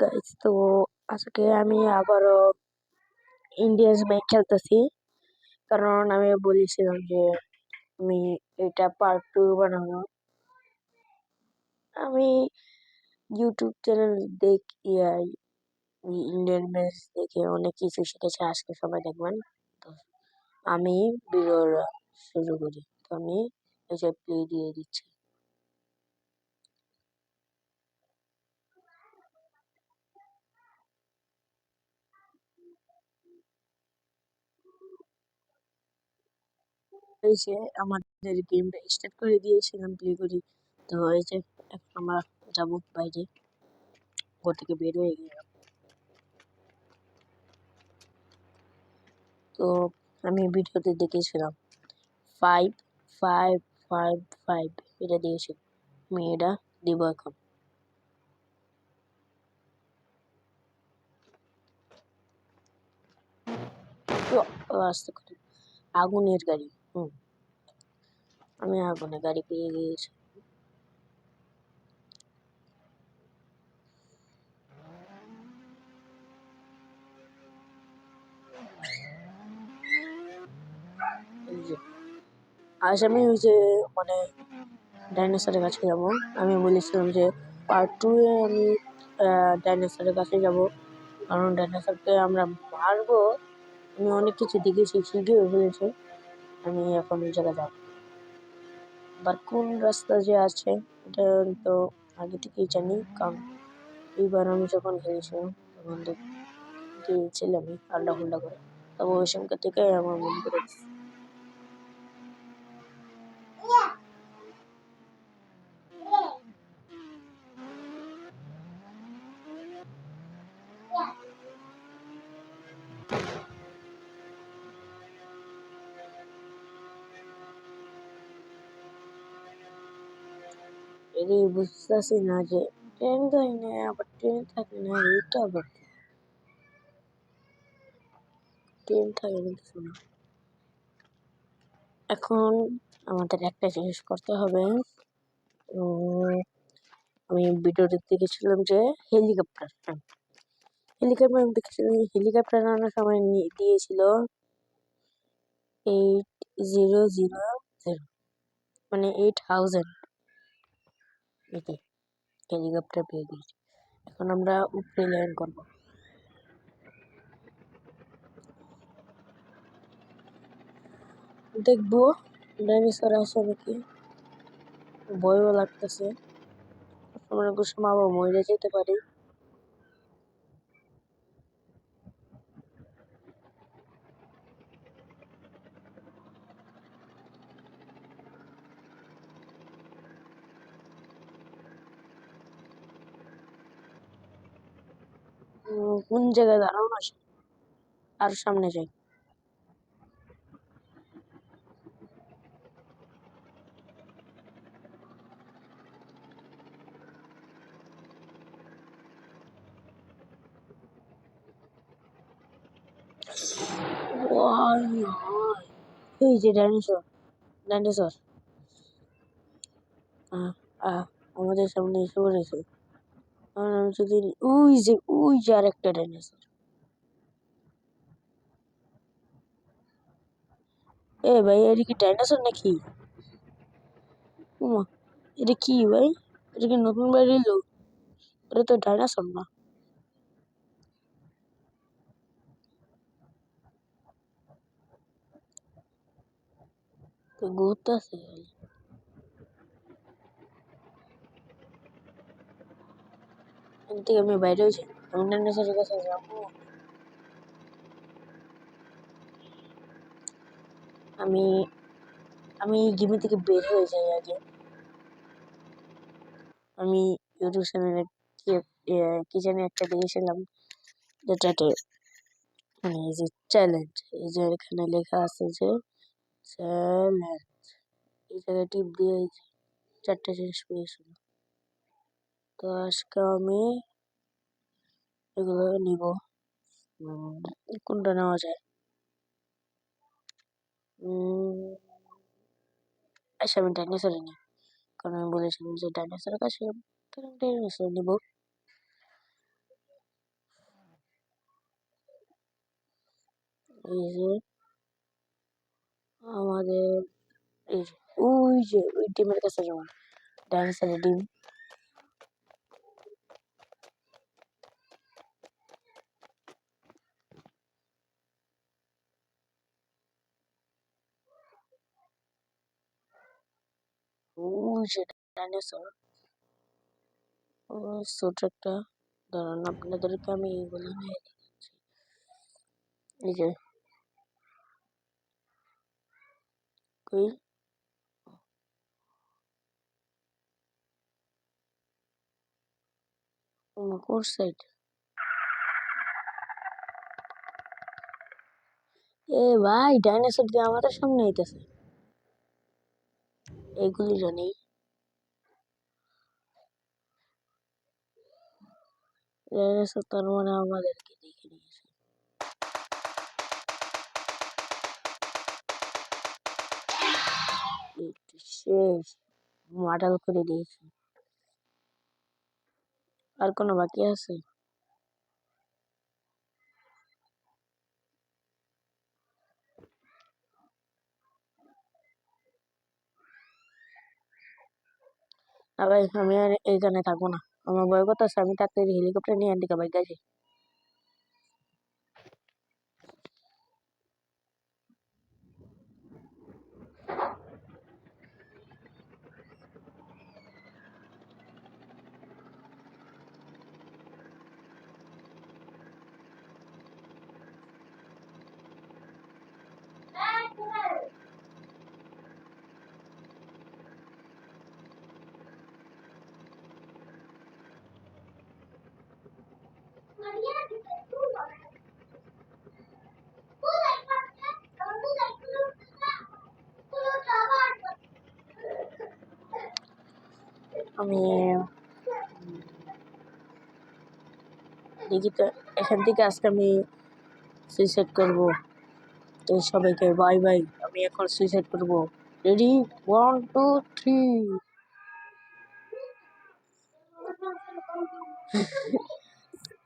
Guys তো আজকে আমি আবারও ইন্ডিয়াস ম্যাচ খেলতেছি। কারণ আমি বলেছিলাম যে, আমি এটা পার্ট টু বানাবো। আমি ইউটিউব চ্যানেল দেখি ইন্ডিয়ান ম্যাচ দেখে অনেক কিছু শিখেছি, আজকে সবাই দেখবেন। তো আমি ভিডিওটা শুরু করি। তো আমি যে প্লে দিয়ে দিচ্ছি। আমাদের গেমটা স্টার্ট করে দিয়েছিলাম প্লে করি। তো এখন আমরা বাইরে। ঘর থেকে বের হয়ে গেলাম। তো আমি ভিডিওতে দেখেছিলাম। ফাইভ ফাইভ ফাইভ ফাইভ এটা দিয়েছি। আমি এটা দিব এখন। আস্তে আগুনের গাড়ি, হুম। আমি আগুনের গাড়ি পেয়ে গিয়েছি। আজ আমি ওই যে মানে ডাইনোসরের কাছে যাব। আমি বলেছিলাম যে পার্ট টু এ আমি ডাইনোসরের কাছে যাব। কারণ ডাইনোসরকে আমরা মারবো। আমি অনেক কিছু দেখেছি, শিখেও ফেলেছি। আমি এখন ওই জায়গায় যাব। আবার কোন রাস্তা যে আছে, এটা তো আগে থেকেই জানি। কারণ এইবার আমি যখন খেলেছিলাম তখন গিয়েছিলাম আড্ডা ফুল্ডা করে। তবে ওই সংখ্যা থেকে আমার মনে পড়ে এটাই বুঝতেছি না যে ট্রেন তো এনে আবার ট্রেন থাকে না এইটা আবার ট্রেন থাকে না এখন আমাদের একটা জিনিস করতে হবে আমি ভিডিও দেখতে গেছিলাম যে হেলিকপ্টার হেলিকপ্টার আমি দেখেছিলাম হেলিকপ্টার আনার সময় দিয়েছিল এইট জিরো জিরো জিরো মানে এইট থাউজেন্ড এটি হেলিকপ্টার পেয়ে গেছি। এখন আমরা উপরে লাইন করব। দেখব ডাইনোসর আছে নাকি? ভয়ও লাগতেছে। আমরা সময় আবার মরে যেতে পারি। কোন জায়গায় দাঁড়ানো আর সামনে যাই। এই যে ডাইনোসর ডাইনোসর। আমাদের সামনে এসে পড়েছে যদি ওই যে ওই যে আর একটা ডাইনোসর এ ভাই এটা কি ডাইনোসর নাকি উমা এটা কি ভাই এটা কি নতুন বাইরে এলো এটা তো ডাইনোসর না তো ঘুরতেছে থেকে আমি বাইরে হয়েছি। আমি ডাইনোসরের কাছে যাব? আমি আমি গেমে থেকে বের হয়ে যাই আগে। আমি ইউটিউব চ্যানেলে কি জানি একটা দেখেছিলাম যেটাতে মানে এই যে চ্যালেঞ্জ, এই যে এখানে লেখা আছে যে চ্যালেঞ্জ। এই জায়গায় টিপ দিয়ে চারটে জিনিস পেয়েছিল তো আজকে আমি এগুলো নিব কোনটা নেওয়া যায় আচ্ছা আমি ডাইনোসরে নিই কারণ আমি বলেছিলাম যে ডাইনোসরের কাছে ডাইনোসর নিব এই যে আমাদের এই যে ওই যে ওই ডিমের কাছে যেমন ডাইনোসরের ডিম দাঁড়ান আপনাদেরকে আমি এইগুলো নিয়ে এ ভাই ডাইনোসর দিয়ে আমাদের সামনে আইতেছে। জানি ডাইনোসর তার মানে আমাদেরকে দেখে নিয়েছে। শেষ। মাডাল করে দিয়েছে। আর কোনো বাকি আছে? ভাই আমি আর এইখানে থাকব না। আমার ভয় করতেছে, আমি তাড়াতাড়ি হেলিকপ্টার নিয়ে এদিকে বাইক গেছি আমি দেখি তো, এখান থেকে আজকে আমি সুইসাইড করব। তো সবাইকে বাই বাই আমি এখন সুইসাইড করব। রেডি ওয়ান টু থ্রি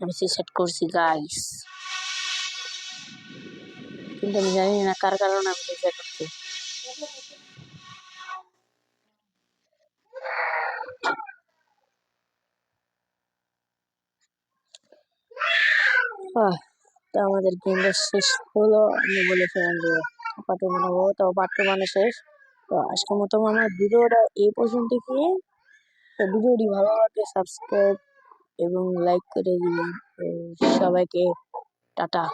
আমি সুইসাইড করছি গাইস কিন্তু আমি জানি না কার কারণে আমি সুইসাইড করছি। তো আমাদের গেমটা শেষ হলো। আমি বলেছিলাম যে পার্ট বানাবো তো পার্ট মানে শেষ। তো আজকের মতো আমার ভিডিওটা এই পর্যন্ত কি তো ভিডিওটি ভালো লাগলে সাবস্ক্রাইব এবং লাইক করে দিবেন। সবাইকে টাটা।